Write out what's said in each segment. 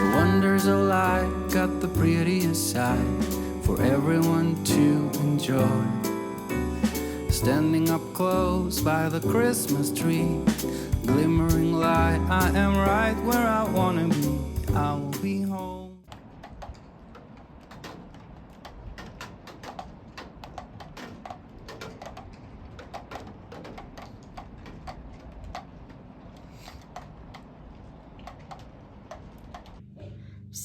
The wonders of life got the prettiest side for everyone to enjoy. Standing up close by the Christmas tree, glimmering light, I am right where I wanna be. I will be home.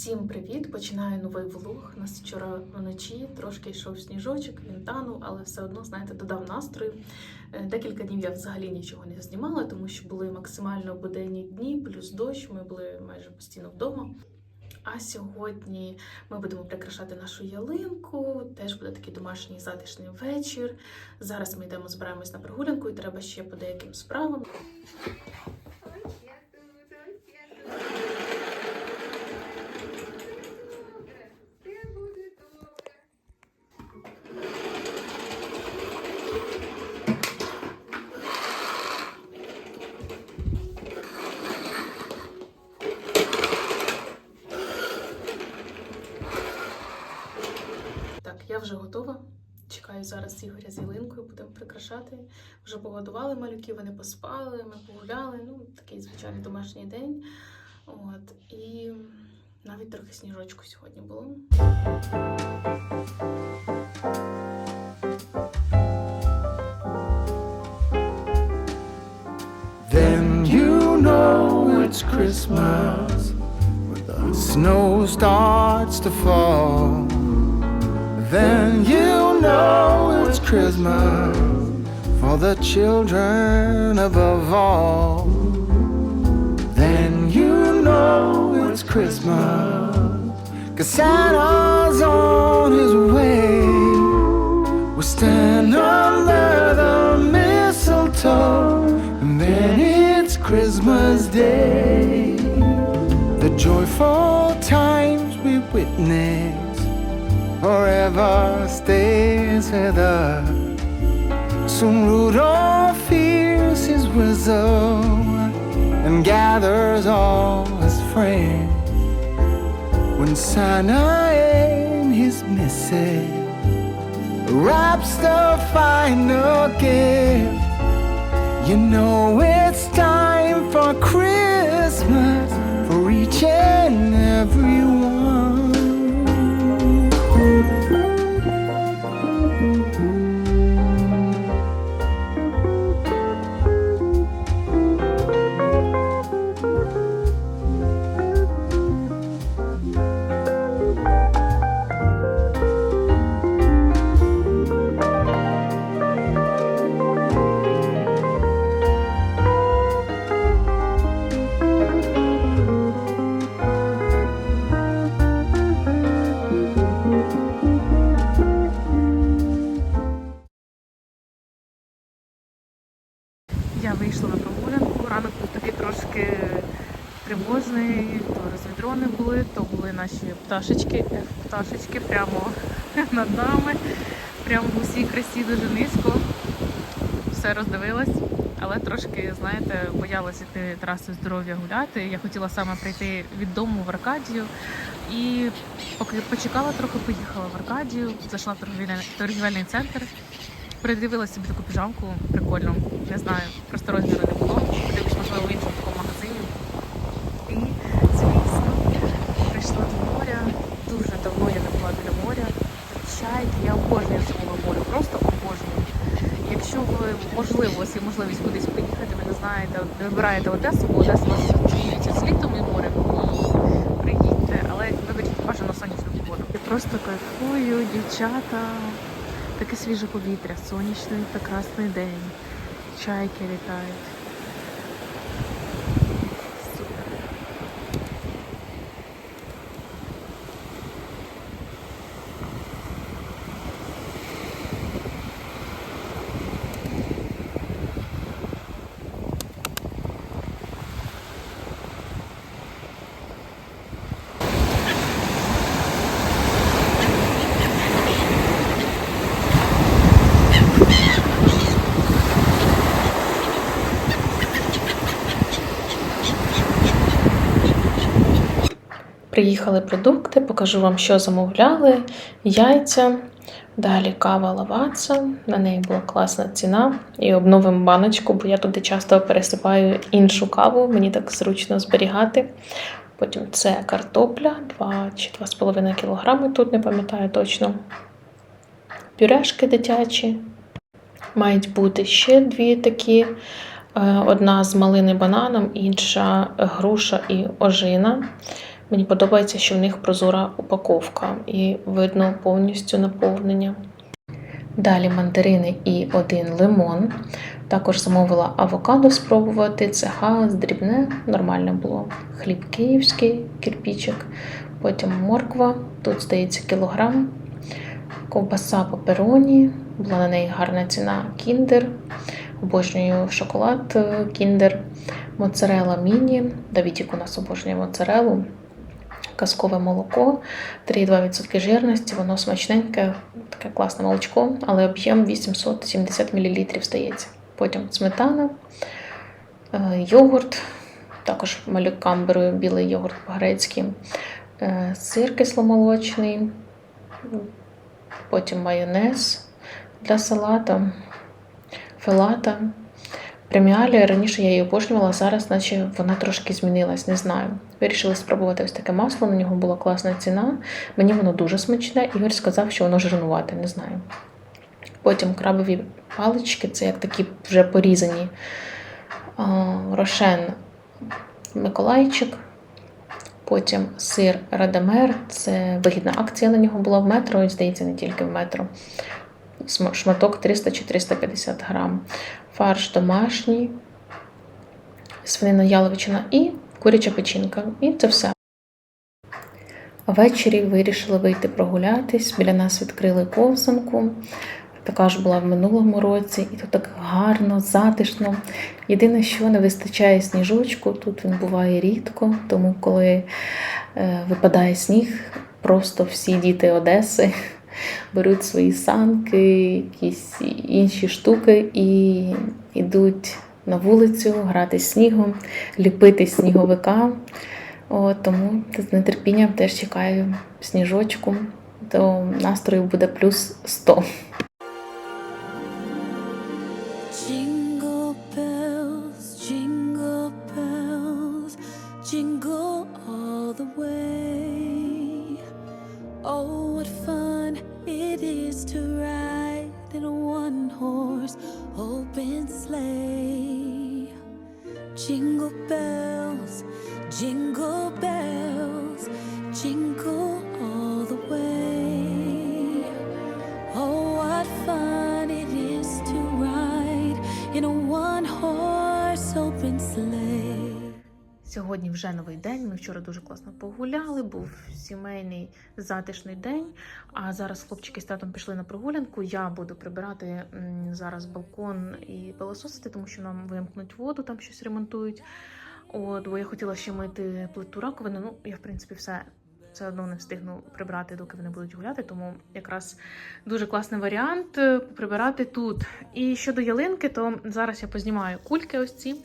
Всім привіт! Починаю новий влог. У нас вчора вночі трошки йшов сніжочок, він танув, але все одно, знаєте, додав настрою. Е, Декілька днів я взагалі нічого не знімала, тому що були максимально буденні дні, плюс дощ. Ми були майже постійно вдома. А сьогодні ми будемо прикрашати нашу ялинку. Теж буде такий домашній затишний вечір. Зараз ми йдемо, збираємось на прогулянку, і треба ще по деяким справам. Вже готова. Чекаю зараз Ігоря з ялинкою, будемо прикрашати. Вже погодували малюків, вони поспали, ми погуляли. Ну, такий звичайний домашній день. От. І навіть трохи сніжочку сьогодні було. Then you know it's Christmas. The snow starts to fall. Then you know it's Christmas for the children above all. Then you know it's Christmas. Cause Santa's on his way. We stand under the mistletoe, and then it's Christmas Day. The joyful times we witness forever stays with us. Soon Rudolph hears his whistle and gathers all his friends. When Santa and his missus wraps the final gift. You know it's time for Christmas for each and every one. Я вийшла на прогулянку. Ранок був такий трошки тривожний, то розвідрони були, то були наші пташечки, пташечки прямо над нами, прямо в усій красі дуже низько. Все роздивилась, але трошки, знаєте, боялася йти трасою здоров'я гуляти. Я хотіла саме прийти від дому в Аркадію. І поки почекала трохи, поїхала в Аркадію, зайшла в торгівельний центр, придивилася собі таку піжамку прикольну, не знаю, просто розміру не було. Подивлюсь, можливо, в іншому такому магазині. І, звісно, прийшла до моря. Дуже давно я не була біля моря. Чайки, я обожнюю самого моря, просто обожнюю. Якщо ви можливо, є можливість кудись поїхати, ви не знаєте, вибираєте Одесу, бо Одеса у нас чується з літом і морем, і приїдьте, але виберіть бажано сонячну погоду. Я просто кайфую, дівчата. Таке свіже повітря, сонячний прекрасний день. Чайки літають. Приїхали продукти, покажу вам, що замовляли. Яйця, далі кава лаваца. На неї була класна ціна. І обновимо баночку, бо я туди часто пересипаю іншу каву, мені так зручно зберігати. Потім це картопля 2 чи 2,5 кг, тут не пам'ятаю точно. Пюрешки дитячі. Мають бути ще дві такі. Е, Одна з малини бананом, інша груша і ожина. Мені подобається, що в них прозора упаковка і видно повністю наповнення. Далі мандарини і один лимон. Також замовила авокадо спробувати. Це хас, дрібне, нормально було. Хліб київський, кирпічик. Потім морква, тут здається кілограм. Ковбаса папероні, була на неї гарна ціна кіндер. Обожнюю шоколад е, кіндер. Моцарела міні. Давідік у нас обожнює моцарелу. Казкове молоко, 3,2% жирності, воно смачненьке, таке класне молочко, але об'єм 870 мл здається. Потім сметана, е, йогурт, також малюкам беру білий йогурт по-грецьки, е, сир кисломолочний, потім майонез для салата, фелата. Преміалі раніше я її обожнювала, зараз, наче вона трошки змінилась, не знаю. Вирішили спробувати ось таке масло, на нього була класна ціна. Мені воно дуже смачне. Ігор сказав, що воно жирнувате, не знаю. Потім крабові палички, це як такі вже порізані. Рошен Миколайчик. Потім сир Радамер, це вигідна акція на нього була в метро, і здається, не тільки в метро. Шматок 300 чи 350 грам. Фарш домашній, свинина яловичина і куряча печінка. І це все. Ввечері вирішили вийти прогулятись. Біля нас відкрили ковзанку. Така ж була в минулому році, і тут так гарно, затишно. Єдине, що не вистачає сніжочку, тут він буває рідко, тому коли е, випадає сніг, просто всі діти Одеси беруть свої санки, якісь інші штуки і йдуть на вулицю грати снігом, ліпити сніговика. От, тому з нетерпінням теж чекаю сніжочку, то настрою буде плюс 100. Jingle bells, jingle all the way. To ride in a one horse open sleigh. Jingle bells, jingle bells, Сьогодні вже новий день. Ми вчора дуже класно погуляли. Був сімейний затишний день. А зараз хлопчики з татом пішли на прогулянку. Я буду прибирати зараз балкон і пилососити, тому що нам вимкнуть воду, там щось ремонтують. От, бо я хотіла ще мити плиту раковини. Ну, я в принципі все. Все одно не встигну прибрати, доки вони будуть гуляти, тому якраз дуже класний варіант е, прибирати тут. І щодо ялинки, то зараз я познімаю кульки ось ці,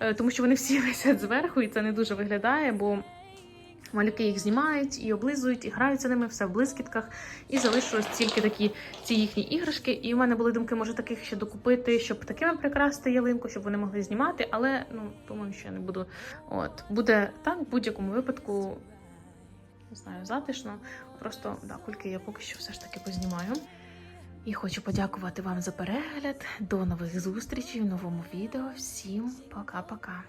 е, тому що вони всі висять зверху, і це не дуже виглядає, бо малюки їх знімають і облизують, і граються ними все в блискітках. І залишилось тільки такі ці їхні іграшки. І у мене були думки, може таких ще докупити, щоб такими прикрасити ялинку, щоб вони могли знімати. Але ну думаю, що я не буду. От буде так, в будь-якому випадку. Не знаю, затишно. Просто да, кульки я поки що все ж таки познімаю. І хочу подякувати вам за перегляд. До нових зустрічей в новому відео. Всім пока-пока.